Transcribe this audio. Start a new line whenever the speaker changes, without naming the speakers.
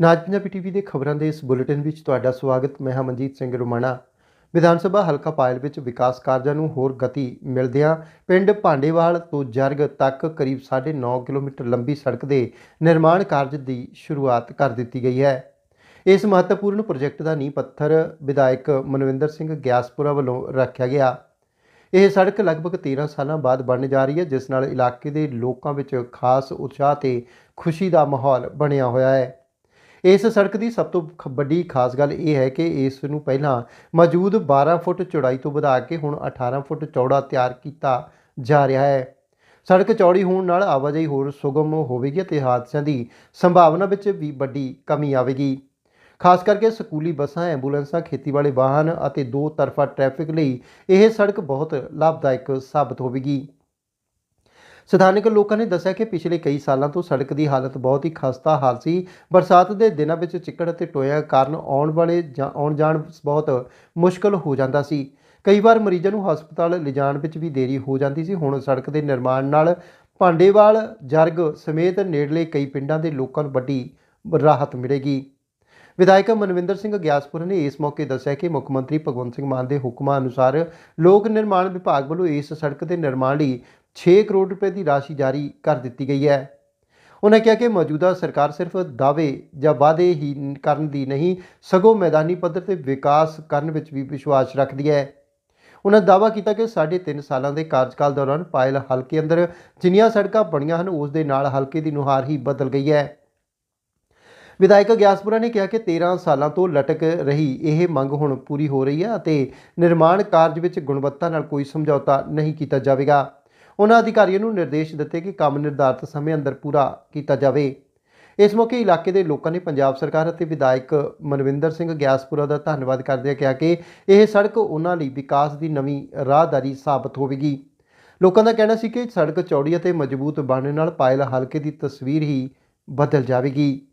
ਨਾਜ Punjabi TV ਦੇ ਖਬਰਾਂ ਦੇ ਇਸ ਬੁਲੇਟਿਨ ਵਿੱਚ ਤੁਹਾਡਾ ਸਵਾਗਤ। ਮੈਂ ਹਾਂ ਮਨਜੀਤ ਸਿੰਘ ਰੋਮਾਣਾ। ਵਿਧਾਨ ਸਭਾ ਹਲਕਾ ਪਾਇਲ ਵਿੱਚ ਵਿਕਾਸ ਕਾਰਜਾਂ ਨੂੰ ਹੋਰ ਗਤੀ ਮਿਲਦਿਆਂ ਪਿੰਡ ਭਾਂਡੇਵਾਲ ਤੋਂ ਜਰਗ ਤੱਕ ਕਰੀਬ 9.5 ਕਿਲੋਮੀਟਰ ਲੰਬੀ ਸੜਕ ਦੇ ਨਿਰਮਾਣ ਕਾਰਜ ਦੀ ਸ਼ੁਰੂਆਤ ਕਰ ਦਿੱਤੀ ਗਈ ਹੈ। ਇਸ ਮਹੱਤਵਪੂਰਨ ਪ੍ਰੋਜੈਕਟ ਦਾ ਨੀਂਹ ਪੱਥਰ ਵਿਧਾਇਕ ਮਨਵਿੰਦਰ ਸਿੰਘ ਗਿਆਸਪੁਰਾ ਵੱਲੋਂ ਰੱਖਿਆ ਗਿਆ। ਇਹ ਸੜਕ ਲਗਭਗ 13 ਸਾਲਾਂ ਬਾਅਦ ਬਣਨ ਜਾ ਰਹੀ ਹੈ, ਜਿਸ ਨਾਲ ਇਲਾਕੇ ਦੇ ਲੋਕਾਂ ਵਿੱਚ ਖਾਸ ਉਤਸ਼ਾਹ ਤੇ ਖੁਸ਼ੀ ਦਾ ਮਾਹੌਲ ਬਣਿਆ ਹੋਇਆ ਹੈ। ਇਸ ਸੜਕ ਦੀ ਸਭ ਤੋਂ ਖ- ਵੱਡੀ ਖਾਸ ਗੱਲ ਇਹ ਹੈ ਕਿ ਇਸ ਨੂੰ ਪਹਿਲਾਂ ਮੌਜੂਦ 12 ਫੁੱਟ ਚੌੜਾਈ ਤੋਂ ਵਧਾ ਕੇ ਹੁਣ 18 ਫੁੱਟ ਚੌੜਾ ਤਿਆਰ ਕੀਤਾ ਜਾ ਰਿਹਾ ਹੈ। ਸੜਕ ਚੌੜੀ ਹੋਣ ਨਾਲ ਆਵਾਜਾਈ ਹੋਰ ਸੁਗਮ ਹੋਵੇਗੀ ਅਤੇ ਹਾਦਸਿਆਂ ਦੀ ਸੰਭਾਵਨਾ ਵਿੱਚ ਵੀ ਵੱਡੀ ਕਮੀ ਆਵੇਗੀ। ਖਾਸ ਕਰਕੇ ਸਕੂਲੀ ਬੱਸਾਂ, ਐਂਬੂਲੈਂਸਾਂ, ਖੇਤੀਬਾੜੀ ਵਾਹਨ ਅਤੇ ਦੋ ਤਰਫਾ ਟ੍ਰੈਫਿਕ ਲਈ ਇਹ ਸੜਕ ਬਹੁਤ ਲਾਭਦਾਇਕ ਸਾਬਤ ਹੋਵੇਗੀ। ਸਥਾਨਕ ਲੋਕਾਂ ਨੇ ਦੱਸਿਆ ਕਿ ਪਿਛਲੇ ਕਈ ਸਾਲਾਂ ਤੋਂ ਸੜਕ ਦੀ ਹਾਲਤ ਬਹੁਤ ਹੀ ਖਸਤਾ ਹਾਲ ਸੀ। ਬਰਸਾਤ ਦੇ ਦਿਨਾਂ ਵਿੱਚ ਚਿੱਕੜ ਅਤੇ ਟੋਇਆ ਕਾਰਨ ਆਉਣ ਵਾਲੇ ਜਾਂ ਆਉਣ ਜਾਣ ਬਹੁਤ ਮੁਸ਼ਕਲ ਹੋ ਜਾਂਦਾ ਸੀ। ਕਈ ਵਾਰ ਮਰੀਜ਼ਾਂ ਨੂੰ ਹਸਪਤਾਲ ਲਿਜਾਣ ਵਿੱਚ ਵੀ ਦੇਰੀ ਹੋ ਜਾਂਦੀ ਸੀ। ਹੁਣ ਸੜਕ ਦੇ ਨਿਰਮਾਣ ਨਾਲ ਭਾਂਡੇਵਾਲ, ਜਰਗ ਸਮੇਤ ਨੇੜਲੇ ਕਈ ਪਿੰਡਾਂ ਦੇ ਲੋਕਾਂ ਨੂੰ ਵੱਡੀ ਰਾਹਤ ਮਿਲੇਗੀ। ਵਿਧਾਇਕ ਮਨਵਿੰਦਰ ਸਿੰਘ ਗਿਆਸਪੁਰ ਨੇ ਇਸ ਮੌਕੇ ਦੱਸਿਆ ਕਿ ਮੁੱਖ ਮੰਤਰੀ ਭਗਵੰਤ ਸਿੰਘ ਮਾਨ ਦੇ ਹੁਕਮਾਂ ਅਨੁਸਾਰ ਲੋਕ ਨਿਰਮਾਣ ਵਿਭਾਗ ਵੱਲੋਂ ਇਸ ਸੜਕ ਦੇ ਨਿਰਮਾਣ ਲਈ 6 ਕਰੋੜ ਰੁਪਏ ਦੀ ਰਾਸ਼ੀ ਜਾਰੀ ਕਰ ਦਿੱਤੀ ਗਈ ਹੈ। ਉਹਨਾਂ ਕਿਹਾ ਕਿ ਮੌਜੂਦਾ ਸਰਕਾਰ ਸਿਰਫ ਦਾਅਵੇ ਜਾਂ ਵਾਅਦੇ ਹੀ ਕਰਨ ਦੀ ਨਹੀਂ, ਸਗੋਂ ਮੈਦਾਨੀ ਪੱਧਰ ਤੇ ਵਿਕਾਸ ਕਰਨ ਵਿੱਚ ਵੀ ਵਿਸ਼ਵਾਸ ਰੱਖਦੀ ਹੈ। ਉਹਨਾਂ ਦਾਅਵਾ ਕੀਤਾ ਕਿ ਸਾਢੇ ਤਿੰਨ ਸਾਲਾਂ ਦੇ ਕਾਰਜਕਾਲ ਦੌਰਾਨ ਪਾਇਲ ਹਲਕੇ ਅੰਦਰ ਜਿੰਨੀਆਂ ਸੜਕਾਂ ਬਣੀਆਂ ਹਨ, ਉਸ ਦੇ ਨਾਲ ਹਲਕੇ ਦੀ ਨੁਹਾਰ ਹੀ ਬਦਲ ਗਈ ਹੈ। ਵਿਧਾਇਕ ਗਿਆਸਪੁਰਾ ਨੇ ਕਿਹਾ ਕਿ 13 ਸਾਲਾਂ ਤੋਂ ਲਟਕ ਰਹੀ ਇਹ ਮੰਗ ਹੁਣ ਪੂਰੀ ਹੋ ਰਹੀ ਹੈ ਅਤੇ ਨਿਰਮਾਣ ਕਾਰਜ ਵਿੱਚ ਗੁਣਵੱਤਾ ਨਾਲ ਕੋਈ ਸਮਝੌਤਾ ਨਹੀਂ ਕੀਤਾ ਜਾਵੇਗਾ। ਉਹਨਾਂ ਅਧਿਕਾਰੀਆਂ ਨੂੰ ਨਿਰਦੇਸ਼ ਦਿੱਤੇ ਕਿ ਕੰਮ ਨਿਰਧਾਰਤ ਸਮੇਂ ਅੰਦਰ ਪੂਰਾ ਕੀਤਾ ਜਾਵੇ। ਇਸ ਮੌਕੇ ਇਲਾਕੇ ਦੇ ਲੋਕਾਂ ਨੇ ਪੰਜਾਬ ਸਰਕਾਰ ਅਤੇ ਵਿਧਾਇਕ ਮਨਵਿੰਦਰ ਸਿੰਘ ਗਿਆਸਪੁਰਾ ਦਾ ਧੰਨਵਾਦ ਕਰਦਿਆਂ ਕਿਹਾ ਕਿ ਇਹ ਸੜਕ ਉਹਨਾਂ ਲਈ ਵਿਕਾਸ ਦੀ ਨਵੀਂ ਰਾਹਦਾਰੀ ਸਾਬਤ ਹੋਵੇਗੀ। ਲੋਕਾਂ ਦਾ ਕਹਿਣਾ ਸੀ ਕਿ ਸੜਕ ਚੌੜੀ ਅਤੇ ਮਜ਼ਬੂਤ ਬਣਨ ਨਾਲ ਪਾਇਲ ਹਲਕੇ ਦੀ ਤਸਵੀਰ ਹੀ ਬਦਲ ਜਾਵੇਗੀ।